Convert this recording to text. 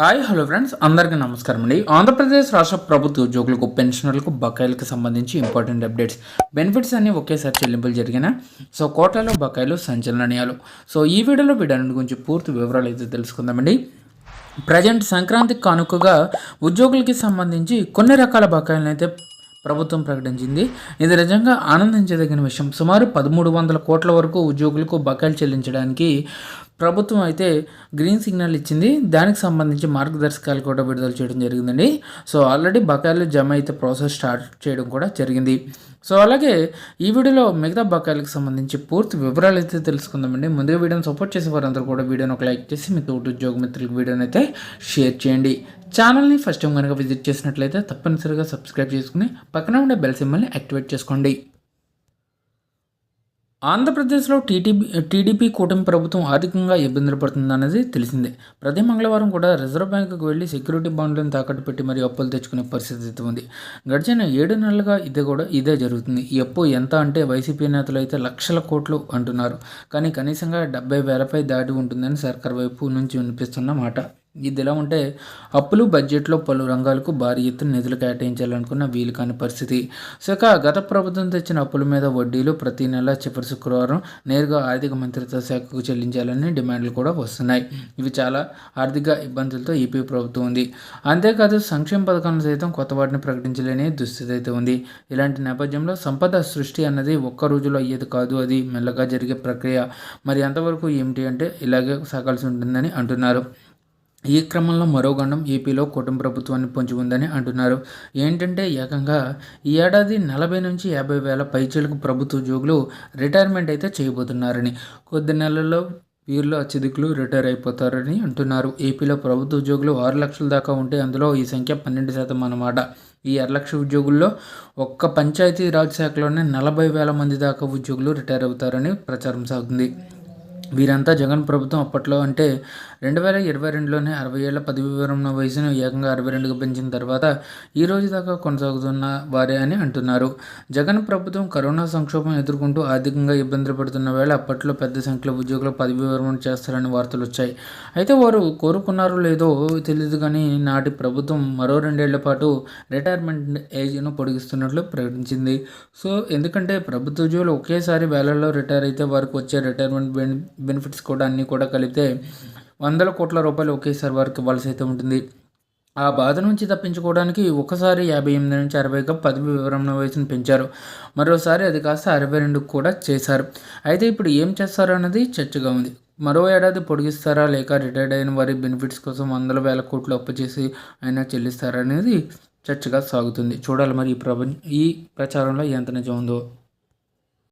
Hi hello friends అందరికీ నమస్కారం అండి. ఆంధ్రప్రదేశ్ రాష్ట్ర ప్రభుత్వ ఉద్యోగులకు పెన్షనర్లకు బకాయిలకు సంబంధించి ఇంపార్టెంట్ అప్డేట్స్ బెనిఫిట్స్ అన్ని ఒకేసారి చెల్లింపులు జరిగిన సో కోటాలో బకాయిలు సంచలనీయాలు సో ఈ వీడియోలో వీడని గురించి పూర్తి వివరాలు అయితే తెలుసుకుందామండి ప్రజెంట్ సంక్రాంతి కానుకగా ఉద్యోగులకి సంబంధించి కొన్ని రకాల బకాయిలను అయితే ప్రభుత్వం ప్రకటించింది. ఇది నిజంగా ఆనందించదగిన విషయం. సుమారు పదమూడు వందల కోట్ల వరకు ఉద్యోగులకు బకాయిలు చెల్లించడానికి ప్రభుత్వం అయితే గ్రీన్ సిగ్నల్ ఇచ్చింది. దానికి సంబంధించి మార్గదర్శకాలు కూడా విడుదల చేయడం జరిగిందండి. సో ఆల్రెడీ బకాయిలు జమ అయితే ప్రాసెస్ స్టార్ట్ చేయడం కూడా జరిగింది. సో అలాగే ఈ వీడియోలో మిగతా బకాయిలకు సంబంధించి పూర్తి వివరాలు అయితే తెలుసుకుందామండి. ముందుగా వీడియోని సపోర్ట్ చేసే వారందరూ కూడా వీడియోని ఒక లైక్ చేసి మీ తోటి ఉద్యోగ మిత్రులకు వీడియోని అయితే షేర్ చేయండి. ఛానల్ని ఫస్ట్ టైం కనుక విజిట్ చేసినట్లయితే తప్పనిసరిగా సబ్స్క్రైబ్ చేసుకుని పక్కన ఉండే బెల్ సింబల్ని యాక్టివేట్ చేసుకోండి. ఆంధ్రప్రదేశ్లో టీటీపీ టీడీపీ కూటమి ప్రభుత్వం ఆర్థికంగా ఇబ్బందులు పడుతుందన్నది తెలిసిందే. ప్రతి మంగళవారం కూడా రిజర్వ్ బ్యాంకుకు వెళ్ళి సెక్యూరిటీ బాండ్లను తాకట్టు పెట్టి మరి అప్పులు తెచ్చుకునే పరిస్థితి ఉంది. గడిచిన ఏడు నెలలుగా ఇదే కూడా ఇదే జరుగుతుంది. ఈ అప్పు ఎంత అంటే వైసీపీ నేతలు అయితే లక్షల కోట్లు అంటున్నారు. కానీ కనీసంగా డెబ్బై వేలపై దాటి ఉంటుందని సర్కార్ వైపు నుంచి వినిపిస్తున్న మాట. ఇది ఎలా ఉంటే అప్పులు బడ్జెట్లో పలు రంగాలకు భారీ ఎత్తున నిధులు కేటాయించాలనుకున్న వీలు కాని పరిస్థితి. సక గత ప్రభుత్వం తెచ్చిన అప్పుల మీద వడ్డీలు ప్రతి నెల చివరి శుక్రవారం నేరుగా ఆర్థిక మంత్రిత్వ శాఖకు చెల్లించాలని డిమాండ్లు కూడా వస్తున్నాయి. ఇవి చాలా ఆర్థిక ఇబ్బందులతో ఏపీ ప్రభుత్వం ఉంది. అంతేకాదు సంక్షేమ పథకాలను సైతం కొత్త వాటిని ప్రకటించలేని దుస్థితి అయితే ఉంది. ఇలాంటి నేపథ్యంలో సంపద సృష్టి అన్నది ఒక్క రోజులో అయ్యేది కాదు. అది మెల్లగా జరిగే ప్రక్రియ. మరి అంతవరకు ఏమిటి అంటే ఇలాగే సాగాల్సి ఉంటుందని అంటున్నారు. ఈ క్రమంలో మరో గండం ఏపీలో కుటుంబ ప్రభుత్వాన్ని పొంచి ఉందని అంటున్నారు. ఏంటంటే ఏకంగా ఈ ఏడాది నలభై నుంచి యాభై వేల పైచీలకు ప్రభుత్వ ఉద్యోగులు రిటైర్మెంట్ అయితే చేయబోతున్నారని కొద్ది నెలల్లో వీరిలో అత్యధికులు రిటైర్ అయిపోతారని అంటున్నారు. ఏపీలో ప్రభుత్వ ఉద్యోగులు ఆరు లక్షల దాకా ఉంటే అందులో ఈ సంఖ్య పన్నెండు శాతం అన్నమాట. ఈ ఆరు లక్ష ఉద్యోగుల్లో ఒక్క పంచాయతీ రాజ్ శాఖలోనే నలభై వేల మంది దాకా ఉద్యోగులు రిటైర్ అవుతారని ప్రచారం సాగుతుంది. వీరంతా జగన్ ప్రభుత్వం అప్పట్లో అంటే రెండు వేల ఇరవై రెండులోనే అరవై ఏళ్ళ పదవి వివరణ వయసును ఏకంగా అరవై రెండుకు పెంచిన తర్వాత ఈ రోజు దాకా కొనసాగుతున్న వారే అని అంటున్నారు. జగన్ ప్రభుత్వం కరోనా సంక్షోభం ఎదుర్కొంటూ ఆర్థికంగా ఇబ్బందులు పడుతున్న వేళ అప్పట్లో పెద్ద సంఖ్యలో ఉద్యోగులు పదవి వివరణ చేస్తారని వార్తలు వచ్చాయి. అయితే వారు కోరుకున్నారో లేదో తెలియదు కానీ నాటి ప్రభుత్వం మరో రెండేళ్ళ పాటు రిటైర్మెంట్ ఏజ్ను పొడిగిస్తున్నట్లు ప్రకటించింది. సో ఎందుకంటే ప్రభుత్వ ఉద్యోగులు ఒకేసారి వేలల్లో రిటైర్ అయితే వారికి వచ్చే రిటైర్మెంట్ బెనిఫిట్స్ కూడా అన్నీ కూడా కలిపితే వందల కోట్ల రూపాయలు ఒకేసారి వారికి ఇవ్వాల్సి అయితే ఉంటుంది. ఆ బాధ నుంచి తప్పించుకోవడానికి ఒకసారి యాభై ఎనిమిది నుంచి అరవైగా పదవి వివరణ వయసును పెంచారు. మరోసారి అది కాస్త అరవై రెండుకు కూడా చేశారు. అయితే ఇప్పుడు ఏం చేస్తారు అన్నది చర్చగా ఉంది. మరో ఏడాది పొడిగిస్తారా లేక రిటైర్డ్ అయిన వారి బెనిఫిట్స్ కోసం వందల వేల కోట్లు అప్పు చేసి అయినా చెల్లిస్తారా అనేది చర్చగా సాగుతుంది. చూడాలి మరి ఈ ప్రపంచ ఈ ప్రచారంలో ఎంత నిజం ఉందో.